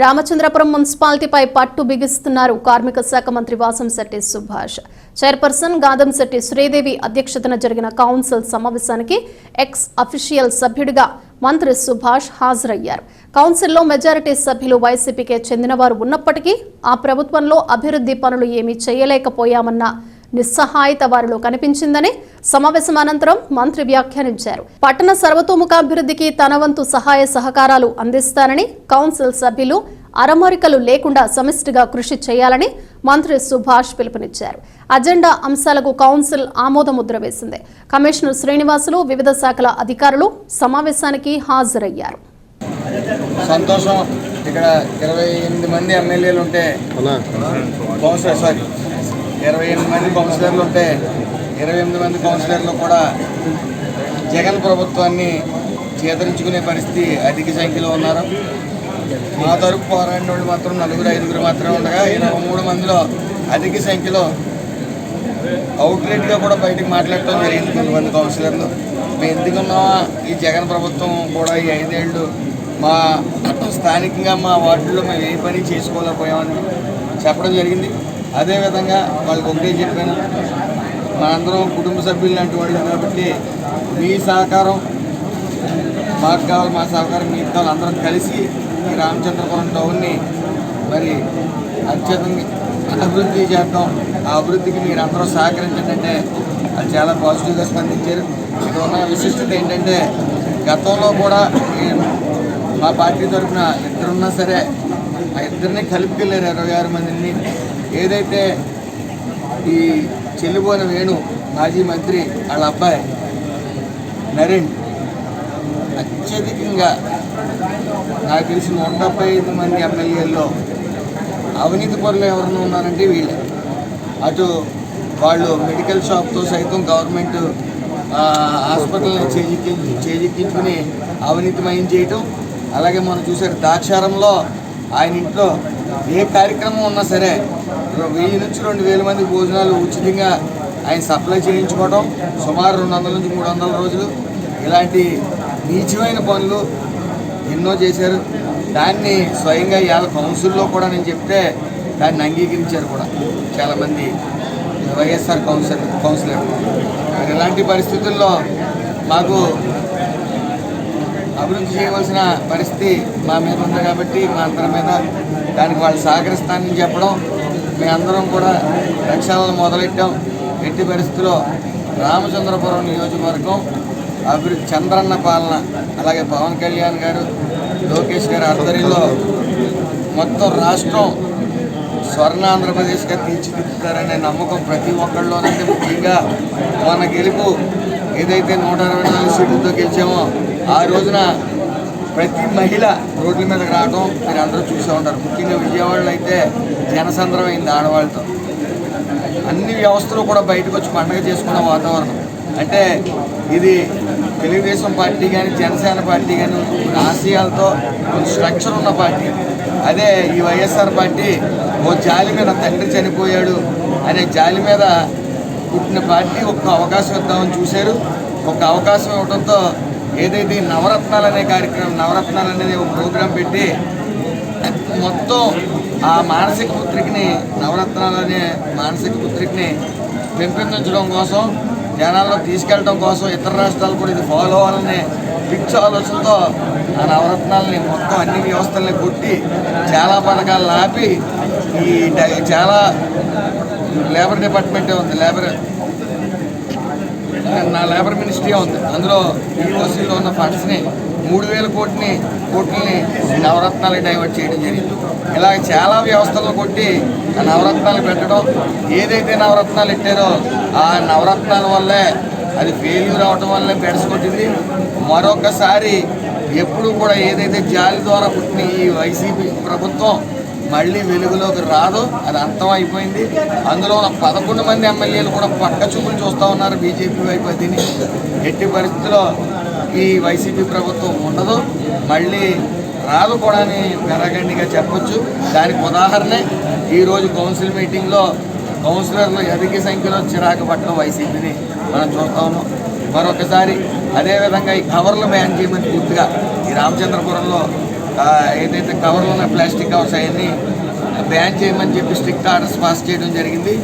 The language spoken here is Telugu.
రామచంద్రపురం మున్సిపాలిటీపై పట్టు బిగిస్తున్నారు కార్మిక శాఖ మంత్రి వాసంశెట్టి సుభాష్. చైర్పర్సన్ గాదంశెట్టి శ్రీదేవి అధ్యక్షతన జరిగిన కౌన్సిల్ సమావేశానికి ఎక్స్ అఫీషియల్ సభ్యుడిగా మంత్రి సుభాష్ హాజరయ్యారు. కౌన్సిల్లో మెజారిటీ సభ్యులు వైసీపీకే చెందినవారు ఉన్నప్పటికీ ఆ ప్రభుత్వంలో అభివృద్ధి పనులు ఏమీ చేయలేకపోయామన్న నిస్సహాయత వారిలో కనిపించిందని సమావేశం అనంతరం మంత్రి వ్యాఖ్యానించారు. పట్టణ సర్వతోముఖాభివృద్ధికి తన వంతు సహాయ సహకారాలు అందిస్తానని కౌన్సిల్ సభ్యులు అరమరికలు లేకుండా సమిష్టిగా కృషి చేయాలని మంత్రి సుభాష్ పిలుపునిచ్చారు. అజెండా అంశాలకు కౌన్సిల్ ఆమోదముద్ర వేసింది. కమిషనర్ శ్రీనివాసులు వివిధ శాఖల అధికారులు సమావేశానికి హాజరయ్యారు. సంతోషం. ఇక్కడ ఇరవై ఎనిమిది మంది ఎమ్మెల్యేలు ఉంటే సారీ. ఇరవై ఎనిమిది మంది కౌన్సిలర్లు ఉంటే ఇరవై ఎనిమిది మంది కౌన్సిలర్లు కూడా జగన్ ప్రభుత్వాన్ని చేదరించుకునే పరిస్థితి అధిక సంఖ్యలో ఉన్నారు. మా తరపు పోరాడిన వాళ్ళు మాత్రం నలుగురు ఐదుగురు మాత్రమే ఉండగా ఇరవై మూడు మందిలో అధిక సంఖ్యలో అవుట్లెట్గా కూడా బయటకు మాట్లాడటం జరిగింది కొంతమంది కౌన్సిలర్లు. మేము ఎందుకున్నామా ఈ జగన్ ప్రభుత్వం కూడా ఈ ఐదేళ్ళు మా స్థానికంగా మా వార్డుల్లో మేము ఏ పని చేసుకోలేకపోయామని చెప్పడం జరిగింది. అదేవిధంగా వాళ్ళకి ఒకటే చెప్పాను మనందరం కుటుంబ సభ్యులు లాంటి వాళ్ళు కాబట్టి మీ సహకారం మాకు కావాలి మా సహకారం మీకు కావాలి అందరం కలిసి ఈ రామచంద్రపురం టౌన్ని మరి అత్యధికంగా అభివృద్ధి చేద్దాం. ఆ అభివృద్ధికి మీరు అందరూ సహకరించండి అంటే అది చాలా పాజిటివ్గా స్పందించారు. ఇక్కడ ఉన్న విశిష్టత ఏంటంటే గతంలో కూడా మా పార్టీ తరఫున ఇద్దరున్నా సరే ఆ ఇద్దరిని కలిపికెళ్ళారు ఇరవై ఆరు మందిని. ఏదైతే ఈ చెల్లిపోయిన వేణు మాజీ మంత్రి వాళ్ళ అబ్బాయి నరేన్ అత్యధికంగా నాకు తెలిసి నూట డెబ్బై ఐదు మంది ఎమ్మెల్యేల్లో అవినీతి పనులు ఎవరైనా ఉన్నారంటే వీళ్ళే. అటు వాళ్ళు మెడికల్ షాప్తో సైతం గవర్నమెంట్ హాస్పిటల్ని చేజిక్కి చేజిక్కించుకుని అవినీతిమయం చేయటం అలాగే మనం చూసారు ద్రాక్షారంలో ఆయన ఇంట్లో ఏ కార్యక్రమం ఉన్నా సరే వెయ్యి నుంచి రెండు వేల మంది భోజనాలు ఉచితంగా ఆయన సప్లై చేయించుకోవడం సుమారు రెండు వందల నుంచి మూడు వందల రోజులు ఇలాంటి నీచమైన పనులు ఎన్నో చేశారు. దాన్ని స్వయంగా ఇవాళ కౌన్సిల్లో కూడా నేను చెప్తే దాన్ని అంగీకరించారు కూడా చాలామంది వైఎస్ఆర్ కౌన్సిలర్. కౌన్సిలర్ ఇలాంటి పరిస్థితుల్లో మాకు అభివృద్ధి చేయవలసిన పరిస్థితి మా మీద ఉంది కాబట్టి మా అందరి మీద దానికి వాళ్ళు సహకరిస్తానని చెప్పడం మేమందరం కూడా రక్షణలు మొదలెట్టాం. ఎట్టి పరిస్థితుల్లో రామచంద్రపురం నియోజకవర్గం అభివృద్ధి చంద్రన్న పాలన అలాగే పవన్ కళ్యాణ్ గారు లోకేష్ గారి ఆధ్వర్యంలో మొత్తం రాష్ట్రం స్వర్ణ ఆంధ్రప్రదేశ్గా తీర్చిదిద్దుతారనే నమ్మకం ప్రతి ఒక్కళ్ళలోనంటే ముఖ్యంగా మన గెలుపు ఏదైతే నూట అరవై నాలుగు సీట్లతో గెలిచామో ఆ రోజున ప్రతి మహిళ రోడ్ల మీదకి రావడం మీరు అందరూ చూసే ఉంటారు. ముఖ్యంగా విజయవాడలో అయితే జనసంద్రమైంది ఆడవాళ్ళతో. అన్ని వ్యవస్థలు కూడా బయటకు వచ్చి పండగ చేసుకున్న వాతావరణం. అంటే ఇది తెలుగుదేశం పార్టీ కానీ జనసేన పార్టీ కానీ ఆశయాలతో కొంచెం స్ట్రక్చర్ ఉన్న పార్టీ. అదే ఈ వైఎస్ఆర్ పార్టీ ఓ జాలి మీద తండ్రి చనిపోయాడు అనే జాలి మీద పుట్టిన పార్టీ ఒక్క అవకాశం ఇద్దామని చూశారు. ఒక అవకాశం ఇవ్వడంతో ఏదైతే నవరత్నాలు అనే కార్యక్రమం నవరత్నాలు అనేది ఒక ప్రోగ్రాం పెట్టి మొత్తం ఆ మానసిక పుత్రికని నవరత్నాలు అనే మానసిక పుత్రికని పెంపొందించడం కోసం జనాల్లో తీసుకెళ్ళడం కోసం ఇతర రాష్ట్రాలు కూడా ఇది ఫాలో అవ్వాలనే పిచ్చి ఆలోచనతో ఆ నవరత్నాలని మొత్తం అన్ని వ్యవస్థల్ని కొట్టి చాలా పథకాలు ఆపి ఈ చాలా లేబర్ డిపార్ట్మెంటే ఉంది లేబర్ నా లేబర్ మినిస్ట్రీ ఉంది? అందులో యూనివర్సిటీలో ఉన్న ఫండ్స్ని మూడు వేల కోటిని కోట్లని నవరత్నాలకు డైవర్ట్ చేయడం జరిగింది. ఇలా చాలా వ్యవస్థలు కొట్టి ఆ నవరత్నాలు పెట్టడం ఏదైతే నవరత్నాలు ఇట్టారో ఆ నవరత్నాల వల్లే అది ఫెయిల్యూర్ అవడం వల్లే పెడసుకొట్టింది మరొకసారి ఎప్పుడు కూడా ఏదైతే జాలి ద్వారా పుట్టిన ఈ వైసీపీ ప్రభుత్వం మళ్ళీ వెలుగులోకి రాదు. అది అంతం అయిపోయింది అందులో పదకొండు మంది ఎమ్మెల్యేలు కూడా పక్క చూపులు చూస్తూ ఉన్నారు బీజేపీ వైపు. అదిని ఎట్టి పరిస్థితుల్లో ఈ వైసీపీ ప్రభుత్వం ఉండదు. మళ్ళీ రాదు కూడా అని పెరగండిగా చెప్పొచ్చు. దానికి ఉదాహరణే ఈరోజు కౌన్సిల్ మీటింగ్లో కౌన్సిలర్లు అధిక సంఖ్యలో చిరాకు పట్టడం వైసీపీని మనం చూస్తూ ఉన్నాం. మరొకసారి అదేవిధంగా ఈ కవర్లు బ్యాన్ చేయమని పూర్తిగా ఈ రామచంద్రపురంలో ఏదైతే కవర్లు ఉన్న ప్లాస్టిక్ కవర్స్ అవన్నీ బ్యాన్ చేయమని చెప్పి స్ట్రిక్ట్ ఆర్డర్స్ పాస్ చేయడం జరిగింది.